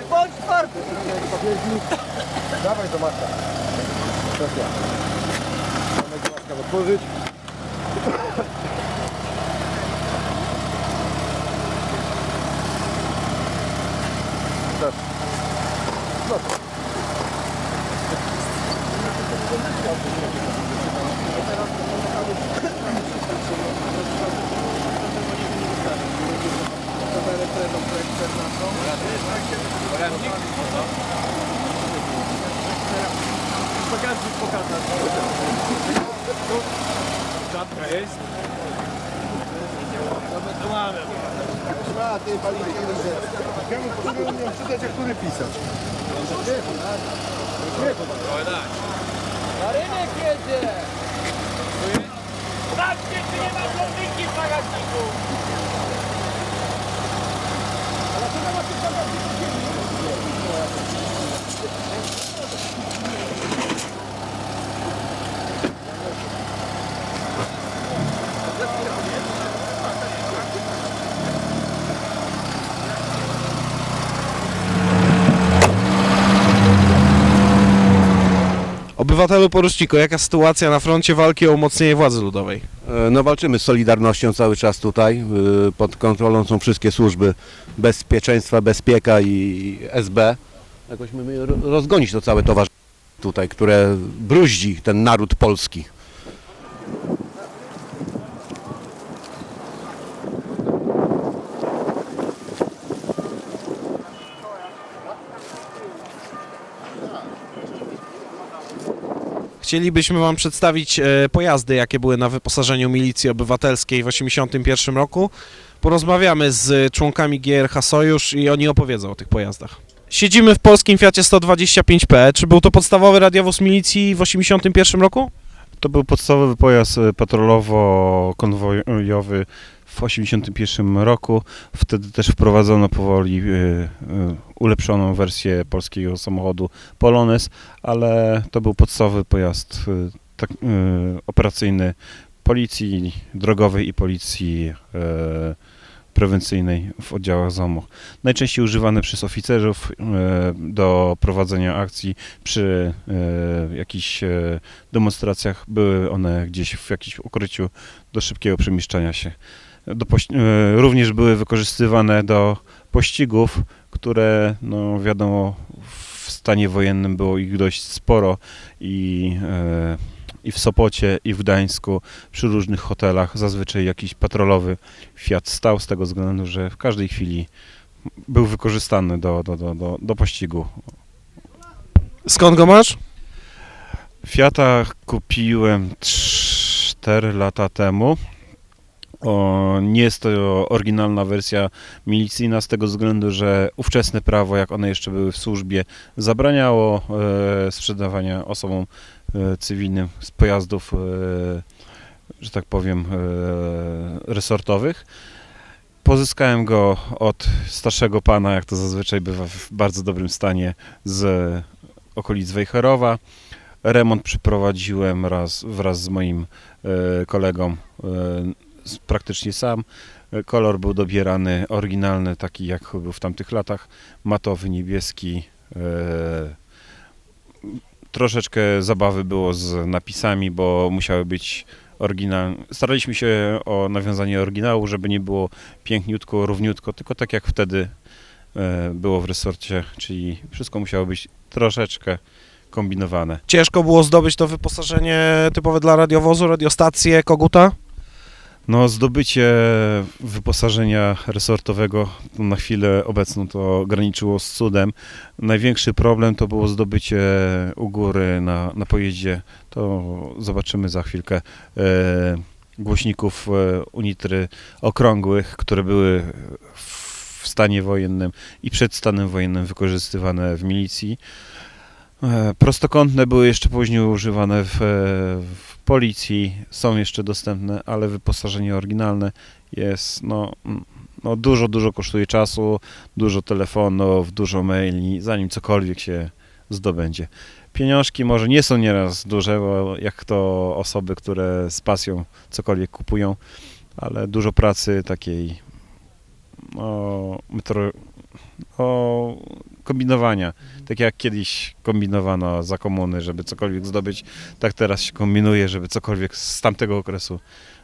dawaj! Bądź twardy! Dawaj do matka. Kwestia. Mamy do matka otworzyć. Też. No to. Pokażę, pokazać. Żadna jest. A, ty pali pieniądze. Potrzebuję nie czytać, jak który pisać. Na rynek jedzie! Sprawdźcie, czy nie ma żołniki w bagażniku! Obywatelu poruczniku, jaka sytuacja na froncie walki o umocnienie władzy ludowej? E, No walczymy z Solidarnością cały czas tutaj. E, Pod kontrolą są wszystkie służby bezpieczeństwa, bezpieka i SB. Jakoś mamy ro- rozgonić to całe towarzystwo tutaj, które bruździ ten naród polski. Chcielibyśmy Wam przedstawić e, pojazdy, jakie były na wyposażeniu milicji obywatelskiej w 1981 roku. Porozmawiamy z członkami GRH Sojusz i oni opowiedzą o tych pojazdach. Siedzimy w polskim Fiacie 125P. Czy był to podstawowy radiowóz milicji w 1981 roku? To był podstawowy pojazd e, patrolowo-konwojowy w 1981 roku. Wtedy też wprowadzono powoli e, e, ulepszoną wersję polskiego samochodu Polones, ale to był podstawowy pojazd e, tak, operacyjny policji drogowej i policji prewencyjnej w oddziałach ZOMO. Najczęściej używany przez oficerów do prowadzenia akcji przy jakichś demonstracjach. Były one gdzieś w jakimś ukryciu do szybkiego przemieszczania się. Do e, również były wykorzystywane do pościgów, które no wiadomo w stanie wojennym było ich dość sporo i, e, i w Sopocie i w Gdańsku przy różnych hotelach zazwyczaj jakiś patrolowy Fiat stał z tego względu, że w każdej chwili był wykorzystany do, do, do, do, do pościgu. Skąd go masz? Fiata kupiłem 4 lata temu. O, nie jest to oryginalna wersja milicyjna z tego względu, że ówczesne prawo, jak one jeszcze były w służbie, zabraniało e, sprzedawania osobom e, cywilnym z pojazdów, e, że tak powiem, e, resortowych. Pozyskałem go od starszego pana, jak to zazwyczaj bywa w bardzo dobrym stanie z okolic Wejherowa. Remont przeprowadziłem raz wraz z moim e, kolegą e, praktycznie sam. E, Kolor był dobierany oryginalny, taki jak był w tamtych latach, matowy, niebieski. E, troszeczkę zabawy było z napisami, bo musiały być oryginalne. Staraliśmy się o nawiązanie oryginału, żeby nie było piękniutko, równiutko, tylko tak jak wtedy e, było w resorcie, czyli wszystko musiało być troszeczkę kombinowane. Ciężko było zdobyć to wyposażenie typowe dla radiowozu, radiostację, koguta? No, zdobycie wyposażenia resortowego na chwilę obecną to graniczyło z cudem. Największy problem to było zdobycie u góry na, na pojeździe. To zobaczymy za chwilkę. E, głośników e, unitry okrągłych, które były w stanie wojennym i przed stanem wojennym wykorzystywane w milicji. E, Prostokątne były jeszcze później używane w, e, w policji, są jeszcze dostępne, ale wyposażenie oryginalne jest, no, mm, no dużo, dużo kosztuje czasu, dużo telefonów, dużo maili, zanim cokolwiek się zdobędzie. Pieniążki może nie są nieraz duże, bo jak to osoby, które z pasją cokolwiek kupują, ale dużo pracy takiej no, metro, o kombinowania. Tak jak kiedyś kombinowano za komuny, żeby cokolwiek zdobyć, tak teraz się kombinuje, żeby cokolwiek z tamtego okresu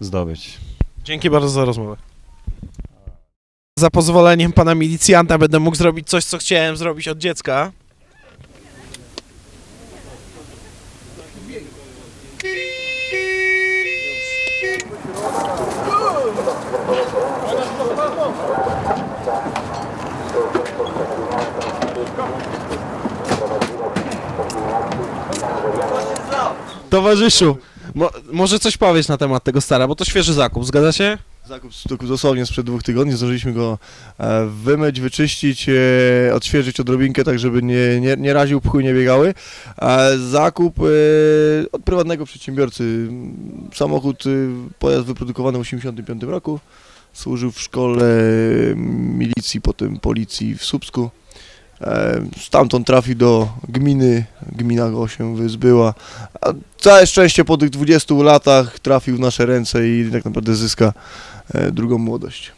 zdobyć. Dzięki bardzo za rozmowę. Za pozwoleniem pana milicjanta będę mógł zrobić coś, co chciałem zrobić od dziecka. Towarzyszu, mo, może coś powiesz na temat tego stara, bo to świeży zakup, zgadza się? Zakup dosłownie sprzed dwóch tygodni, zdążyliśmy go e, wymyć, wyczyścić, e, odświeżyć odrobinkę, tak żeby nie, nie, nie raził pchły, nie biegały. E, Zakup e, od prywatnego przedsiębiorcy. Samochód, e, pojazd wyprodukowany w 1985 roku, służył w szkole milicji, potem policji w Słupsku. E, Stamtąd trafił do gminy, gmina go się wyzbyła. A całe szczęście po tych 20 latach trafił w nasze ręce i tak naprawdę zyska e, drugą młodość.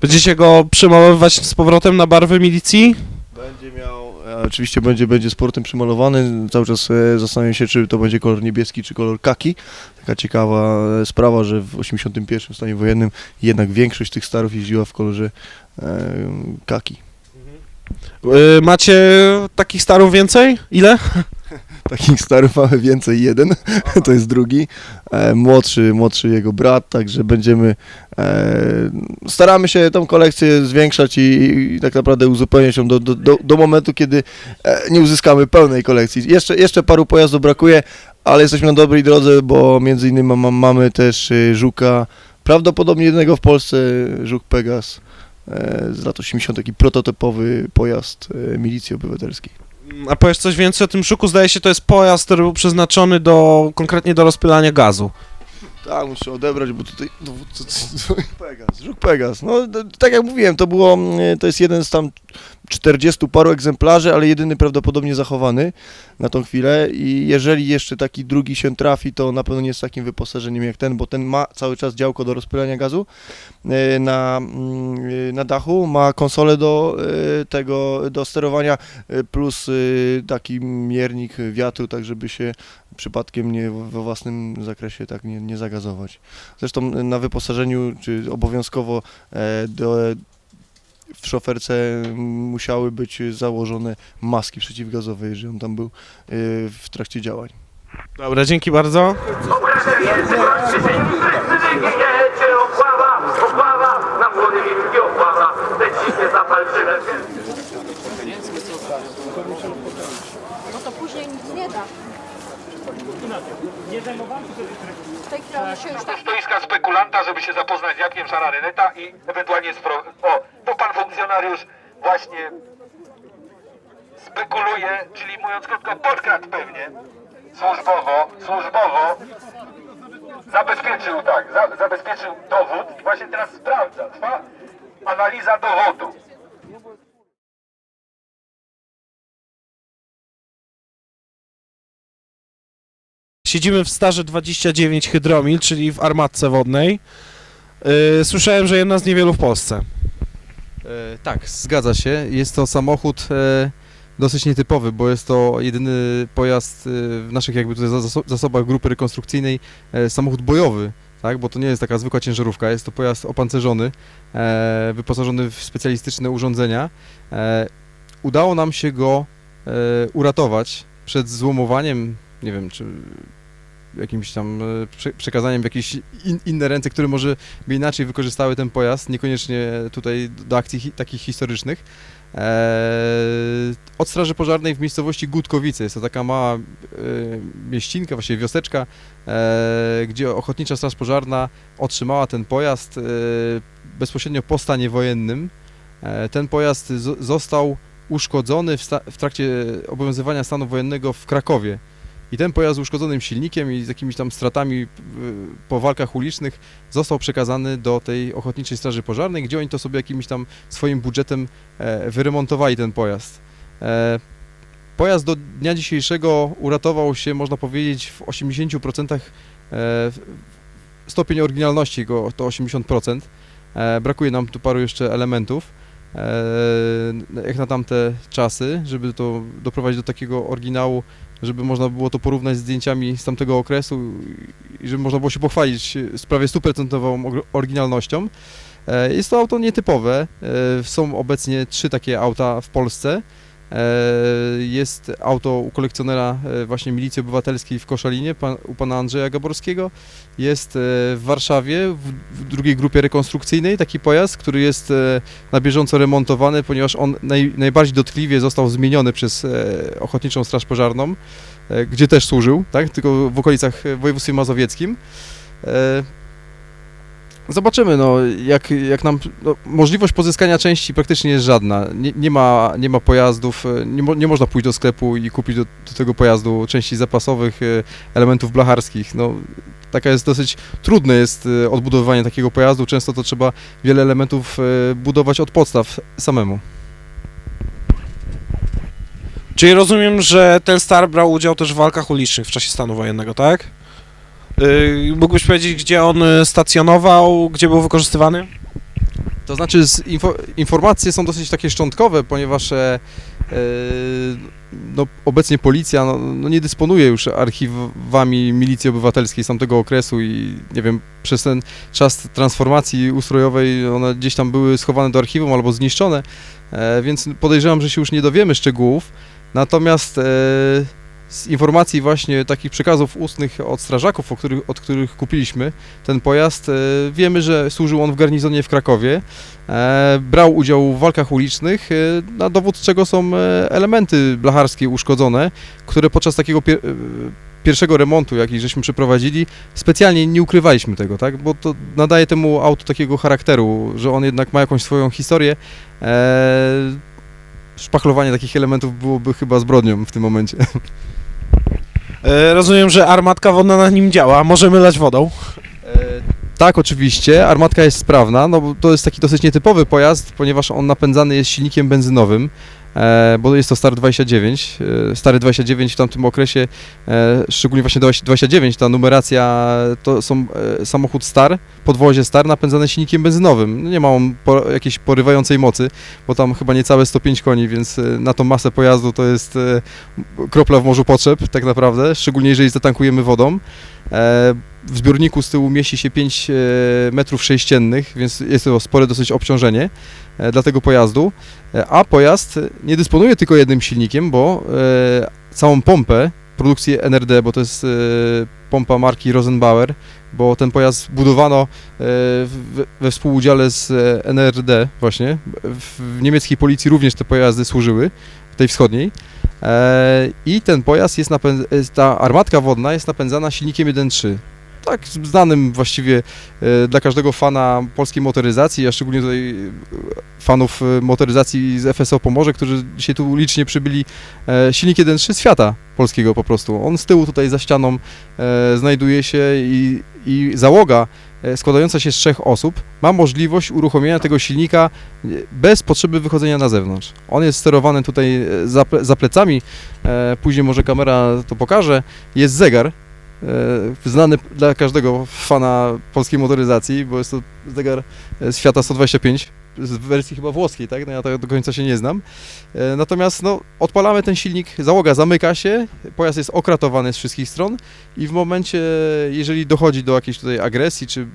Będziecie go przymalowywać z powrotem na barwy milicji? Będzie miał, e, oczywiście będzie, będzie sportem przymalowany, cały czas zastanawiam się, czy to będzie kolor niebieski, czy kolor kaki. Taka ciekawa sprawa, że w 81 stanie wojennym jednak większość tych starów jeździła w kolorze kaki. Yy, macie takich starów więcej? Ile? Takich starów mamy więcej, jeden, to jest drugi, e, młodszy, młodszy jego brat, także będziemy, e, staramy się tą kolekcję zwiększać i, i tak naprawdę uzupełniać ją do, do, do, do momentu, kiedy e, nie uzyskamy pełnej kolekcji. Jeszcze, jeszcze paru pojazdów brakuje, ale jesteśmy na dobrej drodze, bo między innymi ma, mamy też e, Żuka, prawdopodobnie jednego w Polsce, Żuk Pegas, e, z lat 80, taki prototypowy pojazd e, milicji obywatelskiej. A powiesz coś więcej o tym szuku? Zdaje się, to jest pojazd, który był przeznaczony do, konkretnie do rozpylania gazu. Tak, muszę odebrać, bo tutaj dowódca... Pegas, Żuk Pegas. No, tak jak mówiłem, to było, mm, to jest jeden z tam 40 paru egzemplarzy, ale jedyny prawdopodobnie zachowany na tą chwilę i jeżeli jeszcze taki drugi się trafi, to na pewno nie z takim wyposażeniem jak ten, bo ten ma cały czas działko do rozpylania gazu e, na, mm, e, na dachu, ma konsolę do e, tego, do sterowania plus taki miernik wiatru, tak żeby się przypadkiem nie we własnym zakresie tak nie, nie zagazować. Zresztą na wyposażeniu, czy obowiązkowo do, w szoferce musiały być założone maski przeciwgazowe, jeżeli on tam był e, w trakcie działań. Dobra, dzięki bardzo. No to później nic nie da. W tej tak stoiska spekulanta, żeby się zapoznać z Jackiem Szararyneta i ewentualnie spro... O, to pan funkcjonariusz właśnie spekuluje, czyli mówiąc krótko, podkradł pewnie służbowo, służbowo zabezpieczył, tak, za, zabezpieczył dowód i właśnie teraz sprawdza, trwa analiza dowodu. Siedzimy w starze 29 Hydromil, czyli w armatce wodnej. Yy, słyszałem, że jedna z niewielu w Polsce. E, tak, zgadza się. Jest to samochód e, dosyć nietypowy, bo jest to jedyny pojazd e, w naszych jakby tutaj zaso- zasobach grupy rekonstrukcyjnej, samochód bojowy, tak, bo to nie jest taka zwykła ciężarówka, jest to pojazd opancerzony, e, wyposażony w specjalistyczne urządzenia. E, udało nam się go e, uratować przed złomowaniem, nie wiem, czy jakimś tam e, prze- przekazaniem w jakieś in, inne ręce, które może by inaczej wykorzystały ten pojazd, niekoniecznie tutaj do akcji hi, takich historycznych. Eee, od Straży Pożarnej w miejscowości Gutkowice, jest to taka mała e, mieścinka, właściwie wioseczka, e, gdzie Ochotnicza Straż Pożarna otrzymała ten pojazd e, bezpośrednio po stanie wojennym. E, ten pojazd został uszkodzony w, w trakcie obowiązywania stanu wojennego w Krakowie. I ten pojazd z uszkodzonym silnikiem i z jakimiś tam stratami y, po walkach ulicznych został przekazany do tej Ochotniczej Straży Pożarnej, gdzie oni to sobie jakimś tam swoim budżetem e, wyremontowali ten pojazd. E, pojazd do dnia dzisiejszego uratował się, można powiedzieć, w 80% e, stopień oryginalności go to 80%. E, brakuje nam tu paru jeszcze elementów. E, jak na tamte czasy, żeby to doprowadzić do takiego oryginału, żeby można było to porównać z zdjęciami z tamtego okresu i żeby można było się pochwalić z prawie stuprocentową ogr- oryginalnością. E, Jest to auto nietypowe. E, Są obecnie trzy takie auta w Polsce. E, Jest auto u kolekcjonera e, właśnie Milicji Obywatelskiej w Koszalinie, u pana Andrzeja Gaborskiego. Jest e, w Warszawie w, drugiej grupie rekonstrukcyjnej taki pojazd, który jest na bieżąco remontowany, ponieważ on naj, najbardziej dotkliwie został zmieniony przez Ochotniczą Straż Pożarną, gdzie też służył, tak? tylko w okolicach województwie mazowieckim. Zobaczymy, no, jak, jak nam. No, możliwość pozyskania części praktycznie jest żadna. Nie, nie, ma, nie ma pojazdów, e, nie, mo, nie można pójść do sklepu i kupić do, do tego pojazdu części zapasowych, e, elementów blacharskich. No, taka jest dosyć trudne jest e, odbudowywanie takiego pojazdu. Często to trzeba wiele elementów budować od podstaw samemu. Czyli rozumiem, że Telstar brał udział też w walkach ulicznych w czasie stanu wojennego, tak? Yy, mógłbyś powiedzieć, gdzie on y, stacjonował, gdzie był wykorzystywany? To znaczy info, informacje są dosyć takie szczątkowe, ponieważ e, e, no, obecnie policja no, no, nie dysponuje już archiwami milicji obywatelskiej z tamtego okresu i nie wiem, przez ten czas transformacji ustrojowej one gdzieś tam były schowane do archiwum albo zniszczone, e, więc podejrzewam, że się już nie dowiemy szczegółów. Natomiast e, z informacji właśnie takich przekazów ustnych od strażaków, o których, od których kupiliśmy ten pojazd, e, wiemy, że służył on w garnizonie w Krakowie. E, brał udział w walkach ulicznych, e, na dowód czego są elementy blacharskie uszkodzone, które podczas takiego pier pierwszego remontu, jaki żeśmy przeprowadzili, specjalnie nie ukrywaliśmy tego, tak? Bo to nadaje temu autu takiego charakteru, że on jednak ma jakąś swoją historię. E, szpachlowanie takich elementów byłoby chyba zbrodnią w tym momencie. Yy, rozumiem, że armatka wodna na nim działa, możemy lać wodą. E, Tak, oczywiście. Armatka jest sprawna, no bo to jest taki dosyć nietypowy pojazd, ponieważ on napędzany jest silnikiem benzynowym, e, bo jest to stary 29. E, stary 29 w tamtym okresie, e, szczególnie właśnie 29, ta numeracja to są e, samochód star, podwozie star napędzane silnikiem benzynowym. No Nie ma on jakiejś porywającej mocy, bo tam chyba niecałe 105 koni, więc e, na tą masę pojazdu to jest e, kropla w morzu potrzeb tak naprawdę, szczególnie jeżeli zatankujemy wodą. W zbiorniku z tyłu mieści się 5 e, metrów sześciennych, więc jest to spore dosyć obciążenie e, dla tego pojazdu. E, A pojazd nie dysponuje tylko jednym silnikiem, bo całą pompę produkcji NRD, bo to jest pompa marki Rosenbauer, bo ten pojazd budowano w- we współudziale z NRD właśnie. W, w niemieckiej policji również te pojazdy służyły, tej wschodniej. I ten pojazd jest napęd- e, ta armatka wodna jest napędzana silnikiem 1.3. Tak, znanym właściwie e, dla każdego fana polskiej motoryzacji, a szczególnie tutaj e, fanów e, motoryzacji z FSO Pomorze, którzy dzisiaj tu licznie przybyli, silnik 1.3 świata polskiego po prostu. On z tyłu tutaj za ścianą znajduje się i, i załoga składająca się z trzech osób ma możliwość uruchomienia tego silnika bez potrzeby wychodzenia na zewnątrz. On jest sterowany tutaj za, ple- za plecami, później może kamera to pokaże, jest zegar, znany dla każdego fana polskiej motoryzacji, bo jest to zegar e, z Fiata 125, z wersji chyba włoskiej, tak? No ja tak do końca się nie znam. E, Natomiast no, odpalamy ten silnik, załoga zamyka się, pojazd jest okratowany z wszystkich stron i w momencie, jeżeli dochodzi do jakiejś tutaj agresji, czy e,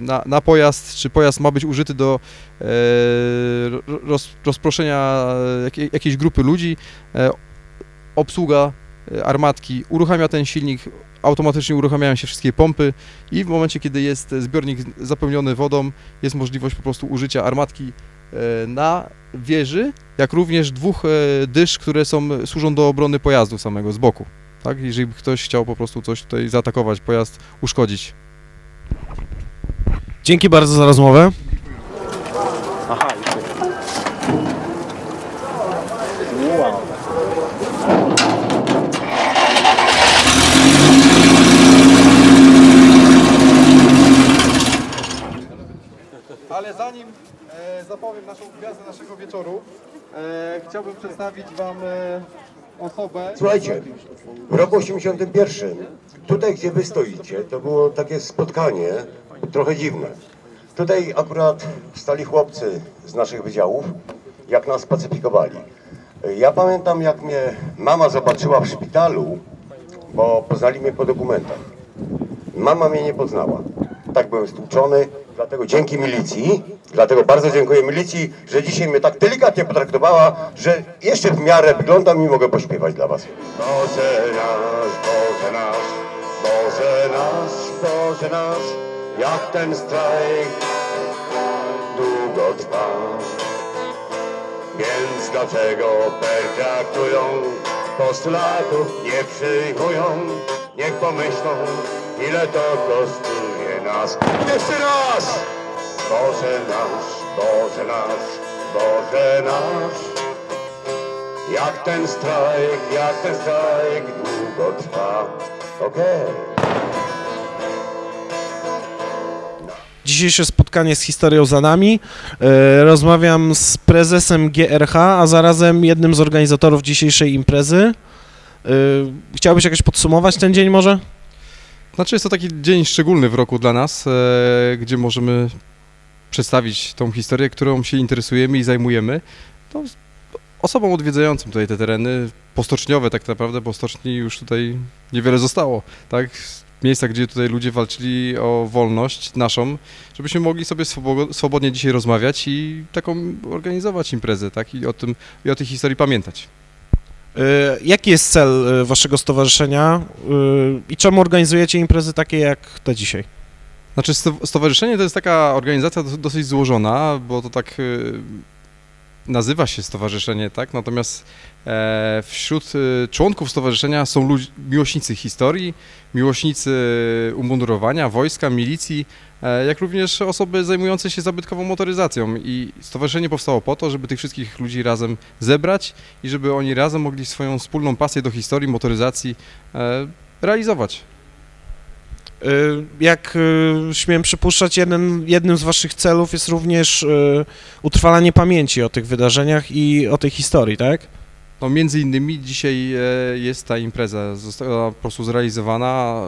na, na pojazd, czy pojazd ma być użyty do e, ro- roz, rozproszenia jakiej, jakiejś grupy ludzi, e, obsługa e, armatki uruchamia ten silnik, automatycznie uruchamiają się wszystkie pompy i w momencie, kiedy jest zbiornik zapełniony wodą, jest możliwość po prostu użycia armatki e, na wieży, jak również dwóch e, dysz, które są, służą do obrony pojazdu samego z boku. Tak, jeżeli ktoś chciał po prostu coś tutaj zaatakować, pojazd uszkodzić. Dzięki bardzo za rozmowę. Ale zanim e, zapowiem naszą gwiazdę naszego wieczoru, e, chciałbym przedstawić Wam e, osobę. Słuchajcie, w roku 81, tutaj gdzie wy stoicie, to było takie spotkanie trochę dziwne. Tutaj akurat stali chłopcy z naszych wydziałów, jak nas pacyfikowali. Ja pamiętam, jak mnie mama zobaczyła w szpitalu, bo poznali mnie po dokumentach. Mama mnie nie poznała. Tak byłem stłuczony, dlatego dzięki milicji, dlatego bardzo dziękuję milicji, że dzisiaj mnie tak delikatnie potraktowała, że jeszcze w miarę wyglądam i mogę pośpiewać dla was. Boże nasz, Boże nasz, Boże nasz, Boże nasz, jak ten strajk długo trwa. Więc dlaczego pertraktują postulatów nie przyjmują? Niech pomyślą, ile to kosztuje nas. Jeszcze raz! Boże nasz, Boże nasz, Boże nasz. Jak ten strajk, jak ten strajk długo trwa. Okej. Dzisiejsze spotkanie z historią za nami. E, Rozmawiam z prezesem GRH, a zarazem jednym z organizatorów dzisiejszej imprezy. E, Chciałbyś jakoś podsumować ten dzień może? Znaczy jest to taki dzień szczególny w roku dla nas, e, gdzie możemy przedstawić tą historię, którą się interesujemy i zajmujemy. To osobom odwiedzającym tutaj te tereny, postoczniowe tak naprawdę, bo stoczni już tutaj niewiele zostało, tak? Miejsca, gdzie tutaj ludzie walczyli o wolność naszą, żebyśmy mogli sobie swobo- swobodnie dzisiaj rozmawiać i taką organizować imprezę, tak? I o tym, i o tej historii pamiętać. E, Jaki jest cel e, waszego stowarzyszenia e, i czemu organizujecie imprezy takie jak te dzisiaj? Znaczy sto- stowarzyszenie to jest taka organizacja dos- dosyć złożona, bo to tak nazywa się stowarzyszenie, tak? Natomiast e, wśród y, członków stowarzyszenia są miłośnicy historii, miłośnicy umundurowania, wojska, milicji, e, jak również osoby zajmujące się zabytkową motoryzacją. I stowarzyszenie powstało po to, żeby tych wszystkich ludzi razem zebrać i żeby oni razem mogli swoją wspólną pasję do historii, motoryzacji e, realizować. E, Jak e, śmiem przypuszczać, jeden, jednym z waszych celów jest również e, utrwalanie pamięci o tych wydarzeniach i o tej historii, tak? No między innymi dzisiaj e, jest ta impreza, została po prostu zrealizowana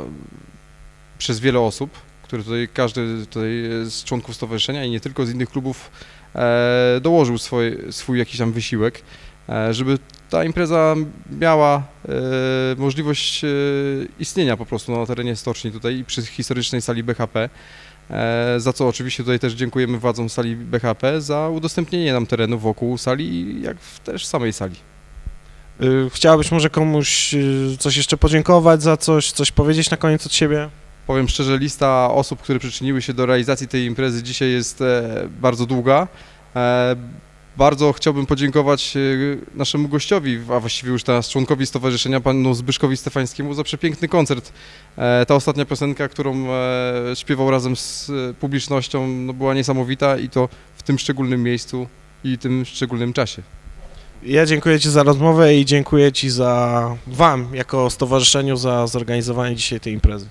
przez wiele osób, które tutaj, każdy tutaj z członków stowarzyszenia i nie tylko z innych klubów e, dołożył swoje, swój jakiś tam wysiłek, e, żeby ta impreza miała e, możliwość e, istnienia po prostu na terenie stoczni tutaj i przy historycznej sali BHP. E, za co oczywiście tutaj też dziękujemy władzom sali BHP za udostępnienie nam terenu wokół sali, jak w też samej sali. Y, Chciałabyś może komuś y, coś jeszcze podziękować za coś, coś powiedzieć na koniec od siebie? Powiem szczerze, lista osób, które przyczyniły się do realizacji tej imprezy dzisiaj jest bardzo długa. Bardzo chciałbym podziękować e, naszemu gościowi, a właściwie już teraz członkowi stowarzyszenia, panu Zbyszkowi Stefańskiemu za przepiękny koncert. E, ta ostatnia piosenka, którą e, śpiewał razem z publicznością, no, była niesamowita i to w tym szczególnym miejscu i tym szczególnym czasie. Ja dziękuję Ci za rozmowę i dziękuję Ci za Wam jako stowarzyszeniu za zorganizowanie dzisiaj tej imprezy.